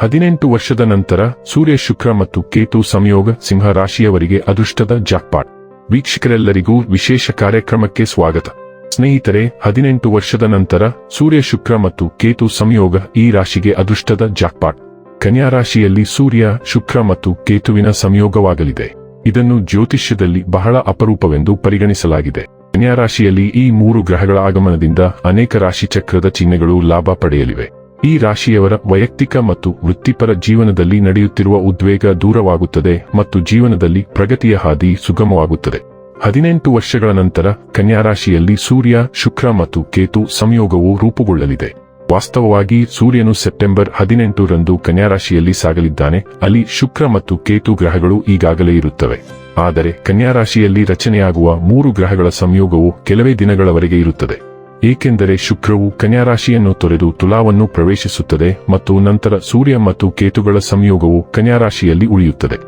ಹದಿನೆಂಟು ವರ್ಷದ ನಂತರ ಸೂರ್ಯ ಶುಕ್ರ ಮತ್ತು ಕೇತು ಸಂಯೋಗ ಸಿಂಹ ರಾಶಿಯವರಿಗೆ ಅದೃಷ್ಟದ ಜಾಕ್ಪಾಟ್. ವೀಕ್ಷಕರೆಲ್ಲರಿಗೂ ವಿಶೇಷ ಕಾರ್ಯಕ್ರಮಕ್ಕೆ ಸ್ವಾಗತ. ಸ್ನೇಹಿತರೆ, ಹದಿನೆಂಟು ವರ್ಷದ ನಂತರ ಸೂರ್ಯ ಶುಕ್ರ ಮತ್ತು ಕೇತು ಸಂಯೋಗ ಈ ರಾಶಿಗೆ ಅದೃಷ್ಟದ ಜಾಕ್ಪಾಟ್. ಕನ್ಯಾ ರಾಶಿಯಲ್ಲಿ ಸೂರ್ಯ, ಶುಕ್ರ ಮತ್ತು ಕೇತುವಿನ ಸಂಯೋಗವಾಗಲಿದೆ. ಇದನ್ನು ಜ್ಯೋತಿಷ್ಯದಲ್ಲಿ ಬಹಳ ಅಪರೂಪವೆಂದು ಪರಿಗಣಿಸಲಾಗಿದೆ. ಕನ್ಯಾ ರಾಶಿಯಲ್ಲಿ ಈ ಮೂರು ಗ್ರಹಗಳ ಆಗಮನದಿಂದ ಅನೇಕ ರಾಶಿ ಚಕ್ರದ ಚಿಹ್ನೆಗಳು ಲಾಭ ಪಡೆಯಲಿವೆ. ಈ ರಾಶಿಯವರ ವೈಯಕ್ತಿಕ ಮತ್ತು ವೃತ್ತಿಪರ ಜೀವನದಲ್ಲಿ ನಡೆಯುತ್ತಿರುವ ಉದ್ವೇಗ ದೂರವಾಗುತ್ತದೆ ಮತ್ತು ಜೀವನದಲ್ಲಿ ಪ್ರಗತಿಯ ಹಾದಿ ಸುಗಮವಾಗುತ್ತದೆ. ಹದಿನೆಂಟು ವರ್ಷಗಳ ನಂತರ ಕನ್ಯಾ ರಾಶಿಯಲ್ಲಿ ಸೂರ್ಯ, ಶುಕ್ರ ಮತ್ತು ಕೇತು ಸಂಯೋಗವು ರೂಪುಗೊಳ್ಳಲಿದೆ. ವಾಸ್ತವವಾಗಿ ಸೂರ್ಯನು ಸೆಪ್ಟೆಂಬರ್ ಹದಿನೆಂಟರಂದು ಕನ್ಯಾ ರಾಶಿಯಲ್ಲಿ ಸಾಗಲಿದ್ದಾನೆ. ಅಲ್ಲಿ ಶುಕ್ರ ಮತ್ತು ಕೇತು ಗ್ರಹಗಳು ಈಗಾಗಲೇ ಇರುತ್ತವೆ. ಆದರೆ ಕನ್ಯಾ ರಾಶಿಯಲ್ಲಿ ರಚನೆಯಾಗುವ ಮೂರು ಗ್ರಹಗಳ ಸಂಯೋಗವು ಕೆಲವೇ ದಿನಗಳವರೆಗೆ ಇರುತ್ತದೆ. ಏಕೆಂದರೆ ಶುಕ್ರವು ಕನ್ಯಾ ರಾಶಿಯನ್ನು ತೊರೆದು ತುಲಾವನ್ನು ಪ್ರವೇಶಿಸುತ್ತದೆ ಮತ್ತು ನಂತರ ಸೂರ್ಯ ಮತ್ತು ಕೇತುಗಳ ಸಂಯೋಗವು ಕನ್ಯಾ ರಾಶಿಯಲ್ಲಿ ಉಳಿಯುತ್ತದೆ.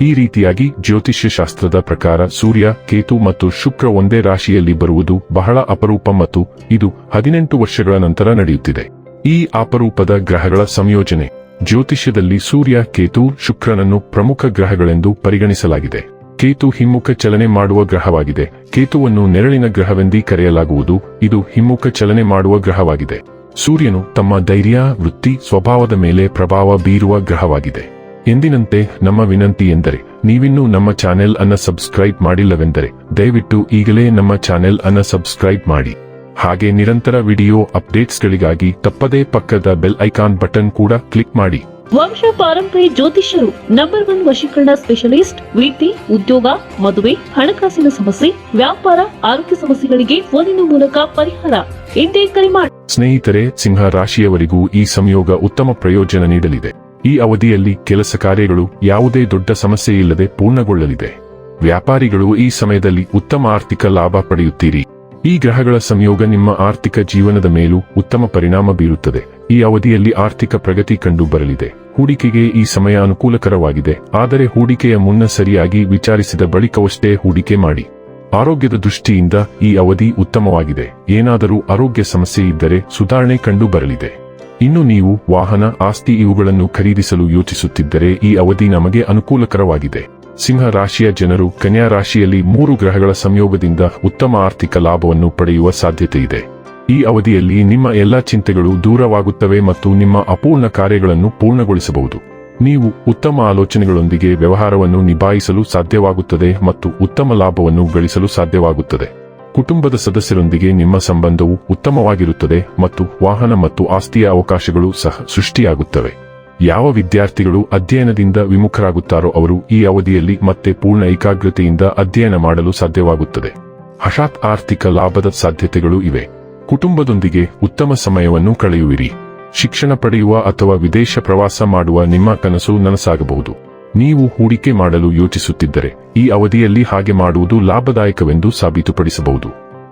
ಈ ರೀತಿಯಾಗಿ ಜ್ಯೋತಿಷ್ಯ ಶಾಸ್ತ್ರದ ಪ್ರಕಾರ ಸೂರ್ಯ, ಕೇತು ಮತ್ತು ಶುಕ್ರ ಒಂದೇ ರಾಶಿಯಲ್ಲಿ ಬರುವುದು ಬಹಳ ಅಪರೂಪ ಮತ್ತು ಇದು ಹದಿನೆಂಟು ವರ್ಷಗಳ ನಂತರ ನಡೆಯುತ್ತಿದೆ. ಈ ಅಪರೂಪದ ಗ್ರಹಗಳ ಸಂಯೋಜನೆ. ಜ್ಯೋತಿಷ್ಯದಲ್ಲಿ ಸೂರ್ಯ, ಕೇತು, ಶುಕ್ರನನ್ನು ಪ್ರಮುಖ ಗ್ರಹಗಳೆಂದು ಪರಿಗಣಿಸಲಾಗಿದೆ. ಕೇತು ಹಿಮ್ಮುಖ ಚಲನೆ ಮಾಡುವ ಗ್ರಹವಾಗಿದೆ. ಕೇತುವನ್ನು ನೆರಳಿನ ಗ್ರಹವೆಂದೇ ಕರೆಯಲಾಗುವುದು. ಇದು ಹಿಮ್ಮುಖ ಚಲನೆ ಮಾಡುವ ಗ್ರಹವಾಗಿದೆ. ಸೂರ್ಯನು ತಮ್ಮ ಧೈರ್ಯ, ವೃತ್ತಿ, ಸ್ವಭಾವದ ಮೇಲೆ ಪ್ರಭಾವ ಬೀರುವ ಗ್ರಹವಾಗಿದೆ. ಎಂದಿನಂತೆ ನಮ್ಮ ವಿನಂತಿ ಎಂದರೆ, ನೀವಿನ್ನೂ ನಮ್ಮ ಚಾನೆಲ್ ಅನ್ನ ಸಬ್ಸ್ಕ್ರೈಬ್ ಮಾಡಿಲ್ಲವೆಂದರೆ, ದಯವಿಟ್ಟು ಈಗಲೇ ನಮ್ಮ ಚಾನೆಲ್ ಅನ್ನ ಸಬ್ಸ್ಕ್ರೈಬ್ ಮಾಡಿ. ಹಾಗೆ ನಿರಂತರ ವಿಡಿಯೋ ಅಪ್ಡೇಟ್ಸ್ಗಳಿಗಾಗಿ ತಪ್ಪದೇ ಪಕ್ಕದ ಬೆಲ್ ಐಕಾನ್ ಬಟನ್ ಕೂಡ ಕ್ಲಿಕ್ ಮಾಡಿ. ವಂಶ ಪಾರಂಪರ್ಯ ಜ್ಯೋತಿಷ್ಯರು ನಂಬರ್ ಒನ್ ವಶೀಕರಣ ಸ್ಪೆಷಲಿಸ್ಟ್ ವಿದ್ಯೆ ಉದ್ಯೋಗ, ಮದುವೆ, ಹಣಕಾಸಿನ ಸಮಸ್ಯೆ, ವ್ಯಾಪಾರ, ಆರೋಗ್ಯ ಸಮಸ್ಯೆಗಳಿಗೆ ಫೋನಿನ ಮೂಲಕ ಪರಿಹಾರ. ಎಂದೇ ಕರೆ ಮಾಡಿ ಸ್ನೇಹಿತರೆ, ಸಿಂಹ ರಾಶಿಯವರಿಗೂ ಈ ಸಂಯೋಗ ಉತ್ತಮ ಪ್ರಯೋಜನ ನೀಡಲಿದೆ. ಈ ಅವಧಿಯಲ್ಲಿ ಕೆಲಸ ಕಾರ್ಯಗಳು ಯಾವುದೇ ದೊಡ್ಡ ಸಮಸ್ಯೆ ಇಲ್ಲದೆ ಪೂರ್ಣಗೊಳ್ಳಲಿದೆ. ವ್ಯಾಪಾರಿಗಳು ಈ ಸಮಯದಲ್ಲಿ ಉತ್ತಮ ಆರ್ಥಿಕ ಲಾಭ ಪಡೆಯುತ್ತೀರಿ. ಈ ಗ್ರಹಗಳ ಸಂಯೋಗ ನಿಮ್ಮ ಆರ್ಥಿಕ ಜೀವನದ ಮೇಲೂ ಉತ್ತಮ ಪರಿಣಾಮ ಬೀರುತ್ತದೆ. ಈ ಅವಧಿಯಲ್ಲಿ ಆರ್ಥಿಕ ಪ್ರಗತಿ ಕಂಡು ಬರಲಿದೆ. ಹೂಡಿಕೆಗೆ ಈ ಸಮಯ ಅನುಕೂಲಕರವಾಗಿದೆ. ಆದರೆ ಹೂಡಿಕೆಯ ಮುನ್ನ ಸರಿಯಾಗಿ ವಿಚಾರಿಸಿದ ಬಳಿಕವಷ್ಟೇ ಹೂಡಿಕೆ ಮಾಡಿ. ಆರೋಗ್ಯದ ದೃಷ್ಟಿಯಿಂದ ಈ ಅವಧಿ ಉತ್ತಮವಾಗಿದೆ. ಏನಾದರೂ ಆರೋಗ್ಯ ಸಮಸ್ಯೆ ಇದ್ದರೆ ಸುಧಾರಣೆ ಕಂಡು ಬರಲಿದೆ. ಇನ್ನು ನೀವು ವಾಹನ, ಆಸ್ತಿ ಇವುಗಳನ್ನು ಖರೀದಿಸಲು ಯೋಚಿಸುತ್ತಿದ್ದರೆ ಈ ಅವಧಿ ನಮಗೆ ಅನುಕೂಲಕರವಾಗಿದೆ. ಸಿಂಹ ರಾಶಿಯ ಜನರು ಕನ್ಯಾ ರಾಶಿಯಲ್ಲಿ ಮೂರು ಗ್ರಹಗಳ ಸಂಯೋಗದಿಂದ ಉತ್ತಮ ಆರ್ಥಿಕ ಲಾಭವನ್ನು ಪಡೆಯುವ ಸಾಧ್ಯತೆ ಇದೆ. ಈ ಅವಧಿಯಲ್ಲಿ ನಿಮ್ಮ ಎಲ್ಲಾ ಚಿಂತೆಗಳು ದೂರವಾಗುತ್ತವೆ ಮತ್ತು ನಿಮ್ಮ ಅಪೂರ್ಣ ಕಾರ್ಯಗಳನ್ನು ಪೂರ್ಣಗೊಳಿಸಬಹುದು. ನೀವು ಉತ್ತಮ ಆಲೋಚನೆಗಳೊಂದಿಗೆ ವ್ಯವಹಾರವನ್ನು ನಿಭಾಯಿಸಲು ಸಾಧ್ಯವಾಗುತ್ತದೆ ಮತ್ತು ಉತ್ತಮ ಲಾಭವನ್ನು ಗಳಿಸಲು ಸಾಧ್ಯವಾಗುತ್ತದೆ. ಕುಟುಂಬದ ಸದಸ್ಯರೊಂದಿಗೆ ನಿಮ್ಮ ಸಂಬಂಧವು ಉತ್ತಮವಾಗಿರುತ್ತದೆ ಮತ್ತು ವಾಹನ ಮತ್ತು ಆಸ್ತಿಯ ಅವಕಾಶಗಳು ಸಹ ಸೃಷ್ಟಿಯಾಗುತ್ತವೆ. ಯಾವ ವಿದ್ಯಾರ್ಥಿಗಳು ಅಧ್ಯಯನದಿಂದ ವಿಮುಖರಾಗುತ್ತಾರೋ ಅವರು ಈ ಅವಧಿಯಲ್ಲಿ ಮತ್ತೆ ಪೂರ್ಣ ಏಕಾಗ್ರತೆಯಿಂದ ಅಧ್ಯಯನ ಮಾಡಲು ಸಾಧ್ಯವಾಗುತ್ತದೆ. ಹಠಾತ್ ಆರ್ಥಿಕ ಲಾಭದ ಸಾಧ್ಯತೆಗಳು ಇವೆ. ಕುಟುಂಬದೊಂದಿಗೆ ಉತ್ತಮ ಸಮಯವನ್ನು ಕಳೆಯುವಿರಿ. ಶಿಕ್ಷಣ ಪಡೆಯುವ ಅಥವಾ ವಿದೇಶ ಪ್ರವಾಸ ಮಾಡುವ ನಿಮ್ಮ ಕನಸು ನನಸಾಗಬಹುದು. ನೀವು ಹೂಡಿಕೆ ಮಾಡಲು ಯೋಚಿಸುತ್ತಿದ್ದರೆ ಈ ಅವಧಿಯಲ್ಲಿ ಹಾಗೆ ಮಾಡುವುದು ಲಾಭದಾಯಕವೆಂದು ಸಾಬೀತುಪಡಿಸಬಹುದು.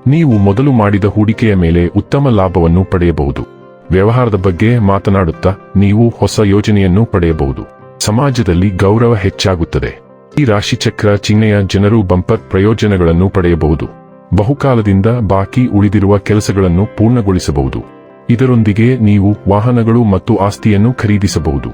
ನೀವು ಮೊದಲು ಮಾಡಿದ ಹೂಡಿಕೆಯ ಮೇಲೆ ಉತ್ತಮ ಲಾಭವನ್ನು ಪಡೆಯಬಹುದು. ವ್ಯವಹಾರದ ಬಗ್ಗೆ ಮಾತನಾಡುತ್ತಾ ನೀವು ಹೊಸ ಯೋಜನೆಯನ್ನು ಪಡೆಯಬಹುದು. ಸಮಾಜದಲ್ಲಿ ಗೌರವ ಹೆಚ್ಚಾಗುತ್ತದೆ. ಈ ರಾಶಿಚಕ್ರ ಚಿಹ್ನೆಯ ಜನರು ಬಂಪರ್ ಪ್ರಯೋಜನಗಳನ್ನು ಪಡೆಯಬಹುದು. ಬಹುಕಾಲದಿಂದ ಬಾಕಿ ಉಳಿದಿರುವ ಕೆಲಸಗಳನ್ನು ಪೂರ್ಣಗೊಳಿಸಬಹುದು. ಇದರೊಂದಿಗೆ ನೀವು ವಾಹನಗಳು ಮತ್ತು ಆಸ್ತಿಯನ್ನು ಖರೀದಿಸಬಹುದು.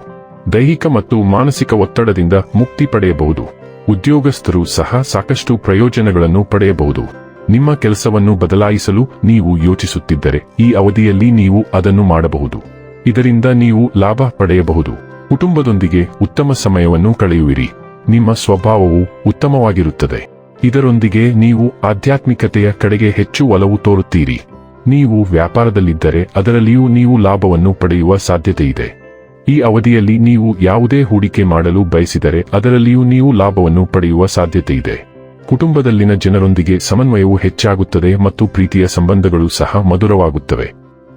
ದೈಹಿಕ ಮತ್ತು ಮಾನಸಿಕ ಒತ್ತಡದಿಂದ ಮುಕ್ತಿ ಪಡೆಯಬಹುದು. ಉದ್ಯೋಗಸ್ಥರು ಸಹ ಸಾಕಷ್ಟು ಪ್ರಯೋಜನಗಳನ್ನು ಪಡೆಯಬಹುದು. ನಿಮ್ಮ ಕೆಲಸವನ್ನು ಬದಲಾಯಿಸಲು ನೀವು ಯೋಚಿಸುತ್ತಿದ್ದರೆ ಈ ಅವಧಿಯಲ್ಲಿ ನೀವು ಅದನ್ನು ಮಾಡಬಹುದು. ಇದರಿಂದ ನೀವು ಲಾಭ ಪಡೆಯಬಹುದು. ಕುಟುಂಬದೊಂದಿಗೆ ಉತ್ತಮ ಸಮಯವನ್ನು ಕಳೆಯುವಿರಿ. ನಿಮ್ಮ ಸ್ವಭಾವವು ಉತ್ತಮವಾಗಿರುತ್ತದೆ. ಇದರೊಂದಿಗೆ ನೀವು ಆಧ್ಯಾತ್ಮಿಕತೆಯ ಕಡೆಗೆ ಹೆಚ್ಚು ಒಲವು ತೋರುತ್ತೀರಿ. ನೀವು ವ್ಯಾಪಾರದಲ್ಲಿದ್ದರೆ ಅದರಲ್ಲಿಯೂ ನೀವು ಲಾಭವನ್ನು ಪಡೆಯುವ ಸಾಧ್ಯತೆಯಿದೆ. ಈ ಅವಧಿಯಲ್ಲಿ ನೀವು ಯಾವುದೇ ಹೂಡಿಕೆ ಮಾಡಲು ಬಯಸಿದರೆ ಅದರಲ್ಲಿಯೂ ನೀವು ಲಾಭವನ್ನು ಪಡೆಯುವ ಸಾಧ್ಯತೆ ಇದೆ ಕುಟುಂಬದಲ್ಲಿನ ಜನರೊಂದಿಗೆ ಸಮನ್ವಯವು ಹೆಚ್ಚಾಗುತ್ತದೆ ಮತ್ತು ಪ್ರೀತಿಯ ಸಂಬಂಧಗಳು ಸಹ ಮಧುರವಾಗುತ್ತವೆ.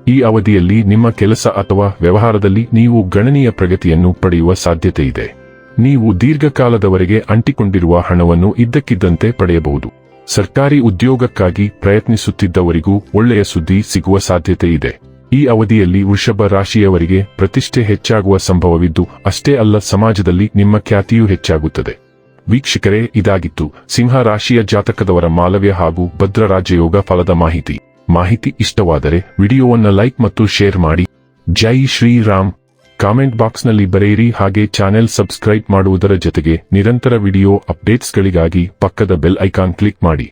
ಈ ಅವಧಿಯಲ್ಲಿ ನಿಮ್ಮ ಕೆಲಸ ಅಥವಾ ವ್ಯವಹಾರದಲ್ಲಿ ನೀವು ಗಣನೀಯ ಪ್ರಗತಿಯನ್ನು ಪಡೆಯುವ ಸಾಧ್ಯತೆ ಇದೆ. ನೀವು ದೀರ್ಘಕಾಲದವರೆಗೆ ಅಂಟಿಕೊಂಡಿರುವ ಹಣವನ್ನು ಇದ್ದಕ್ಕಿದ್ದಂತೆ ಪಡೆಯಬಹುದು. ಸರ್ಕಾರಿ ಉದ್ಯೋಗಕ್ಕಾಗಿ ಪ್ರಯತ್ನಿಸುತ್ತಿದ್ದವರಿಗೂ ಒಳ್ಳೆಯ ಸುದ್ದಿ ಸಿಗುವ ಸಾಧ್ಯತೆ ಇದೆ. ಈ ಅವಧಿಯಲ್ಲಿ ವೃಷಭ ರಾಶಿಯವರಿಗೆ ಪ್ರತಿಷ್ಠೆ ಹೆಚ್ಚಾಗುವ ಸಂಭವವಿದ್ದು, ಅಷ್ಟೇ ಅಲ್ಲ ಸಮಾಜದಲ್ಲಿ ನಿಮ್ಮ ಖ್ಯಾತಿಯೂ ಹೆಚ್ಚಾಗುತ್ತದೆ. ವೀಕ್ಷಕರೇ, ಇದಾಗಿತ್ತು ಸಿಂಹ ರಾಶಿಯ ಜಾತಕದವರ ಮಾಲವ್ಯ ಹಾಗೂ ಭದ್ರ ರಾಜಯೋಗ ಫಲದ ಮಾಹಿತಿ. ಮಾಹಿತಿ ಇಷ್ಟವಾದರೆ ವಿಡಿಯೋವನ್ನ ಲೈಕ್ ಮತ್ತು ಶೇರ್ ಮಾಡಿ. ಜೈ ಶ್ರೀರಾಮ್. ಕಾಮೆಂಟ್ ಬಾಕ್ಸ್ನಲ್ಲಿ ಬರೆಯಿರಿ, ಹಾಗೆ ಚಾನೆಲ್ ಸಬ್ಸ್ಕ್ರೈಬ್ ಮಾಡುವುದರ ಜೊತೆಗೆ ನಿರಂತರ ವಿಡಿಯೋ ಅಪ್ಡೇಟ್ಸ್ಗಳಿಗಾಗಿ ಪಕ್ಕದ ಬೆಲ್ ಐಕಾನ್ ಕ್ಲಿಕ್ ಮಾಡಿ.